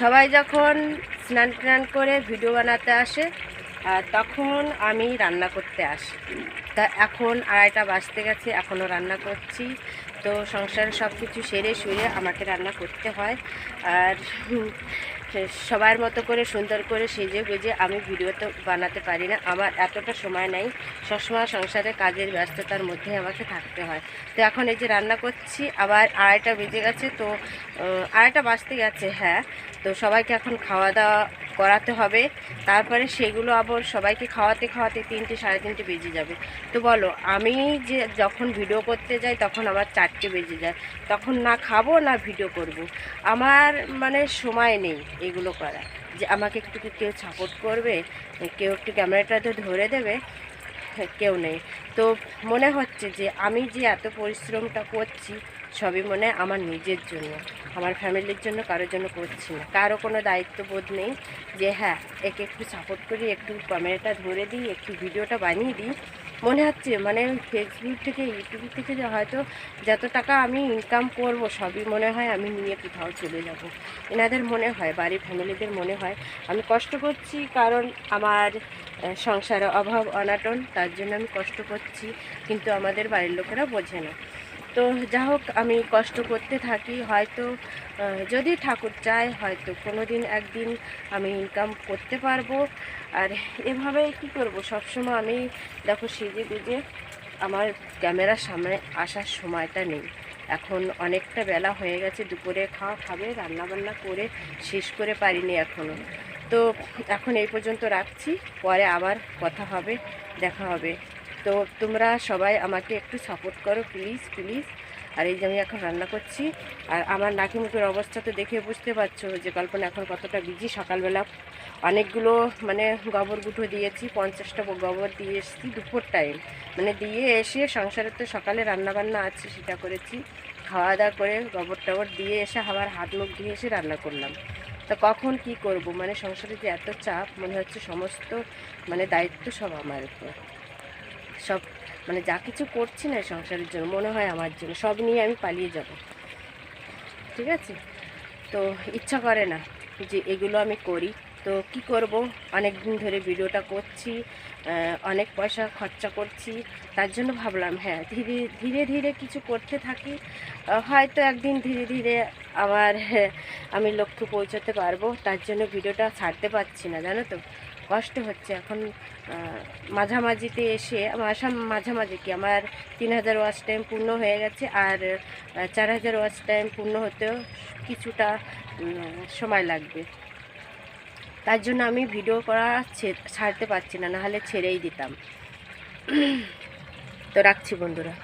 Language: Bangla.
সবাই যখন স্নান টান করে ভিডিও বানাতে আসে আর তখন আমি রান্না করতে আসি। তা এখন আড়াইটা বাজতে গেছে এখনও রান্না করছি। তো সংসারের সব কিছু সেরে শুয়ে আমাকে রান্না করতে হয়। আর সবার মতো করে সুন্দর করে সেজে গুজে আমি ভিডিও তো বানাতে পারি না। আমার এতটা সময় নেই। সবসময় সংসারে কাজের ব্যস্ততার মধ্যে আমাকে থাকতে হয়। তো এখন এই যে রান্না করছি, আবার আড়াইটা বেজে গেছে, তো আড়াইটা বাঁচতে গেছে হ্যাঁ। তো সবাইকে এখন খাওয়া দাওয়া করাতে হবে। তারপরে সেগুলো আবার সবাইকে খাওয়াতে খাওয়াতে তিনটে, সাড়ে তিনটে বেজে যাবে। তো বলো, আমি যে যখন ভিডিও করতে যাই তখন আমার চারটে বেজে যায়। তখন না খাব না ভিডিও করব। আমার মানে সময় নেই এগুলো করা যে আমাকে একটু কেউ সাপোর্ট করবে? কেউ একটু ক্যামেরাটাতে ধরে দেবে? কেউ নেই। তো মনে হচ্ছে যে আমি যে এত পরিশ্রমটা করছি, সবই মনে আমার নিজের জন্য। আমার ফ্যামিলির জন্য কারোর জন্য করছি না। কারও কোনো দায়িত্ববোধ নেই যে হ্যাঁ একে একটু সাপোর্ট করি, একটু ক্যামেরাটা ধরে দিই, একটু ভিডিওটা বানিয়ে দিই। মনে হচ্ছে মানে ফেসবুক থেকে ইউটিউব থেকে যে হয়তো যত টাকা আমি ইনকাম করব, সবই মনে হয় আমি নিয়ে কোথাও চলে যাব। এনাদের মনে হয়, বাড়ির ফ্যামিলিদের মনে হয়। আমি কষ্ট করছি কারণ আমার সংসারে অভাব, অনাটন, তার জন্য আমি কষ্ট করছি, কিন্তু আমাদের বাড়ির লোকেরা বোঝে না। তো যা হোক, আমি কষ্ট করতে থাকি। হয়তো যদি ঠাকুর চায়, হয়তো কোনো দিন একদিন আমি ইনকাম করতে পারব। আর এভাবে কি করব? সবসময় আমি, দেখো সেজে গুজে আমার ক্যামেরার সামনে আসার সময়টা নেই। এখন অনেকটা বেলা হয়ে গেছে, দুপুরে খাওয়া খাবে রান্না বান্না করে শেষ করে পারিনি এখনও তো এখন এই পর্যন্ত রাখছি, পরে আবার কথা হবে, দেখা হবে। তো তোমরা সবাই আমাকে একটু সাপোর্ট করো প্লিজ প্লিজ আর এই যে আমি এখন রান্না করছি, আর আমার নাকি মুখের অবস্থা তো দেখে বুঝতে পারছ যে কল্পনা এখন কতটা বিজি সকালবেলা অনেকগুলো মানে গোবর গুঁটো দিয়েছি, পঞ্চাশটা গোবর দিয়ে এসেছি দুপুর টাইম মানে দিয়ে এসে সংসারে তো সকালে রান্নাবান্না আছে, সেটা করেছি। খাওয়া দাওয়া করে গোবর টবর দিয়ে এসে আবার হাত মুখ ধুয়ে এসে রান্না করলাম। তা কখন কি করব? মানে সংসারে যে এত চাপ, মনে হচ্ছে সমস্ত মানে দায়িত্ব সব আমার উপর। সব মানে যা কিছু করছি না সংসারের জন্য মনে হয় আমার জন্য সব নিয়ে আমি পালিয়ে যাব। ঠিক আছে? তো ইচ্ছা করে না যে এগুলো আমি করি। তো কি করব? অনেক দিন ধরে ভিডিওটা করছি অনেক পয়সা খরচা করছি। তার জন্য ভাবলাম হ্যাঁ ধীরে ধীরে ধীরে কিছু করতে থাকি। হয়তো একদিন ধীরে ধীরে আবার হ্যাঁ, আমি লক্ষ্যে পৌঁছাতে পারব। তার জন্য ভিডিওটা ছাড়তে পারছি না জানো তো? কষ্ট হচ্ছে। এখন মাঝামাঝিতে এসে, আমার আসাম মাঝামাঝি কি? আমার তিন হাজার ওয়াচ টাইম পূর্ণ হয়ে গেছে আর চার হাজার ওয়াচ টাইম পূর্ণ হতেও কিছুটা সময় লাগবে। তার জন্য আমি ভিডিও করা ছাড়তে পারছি না, নাহলে ছেড়েই দিতাম। তো রাখছি বন্ধুরা।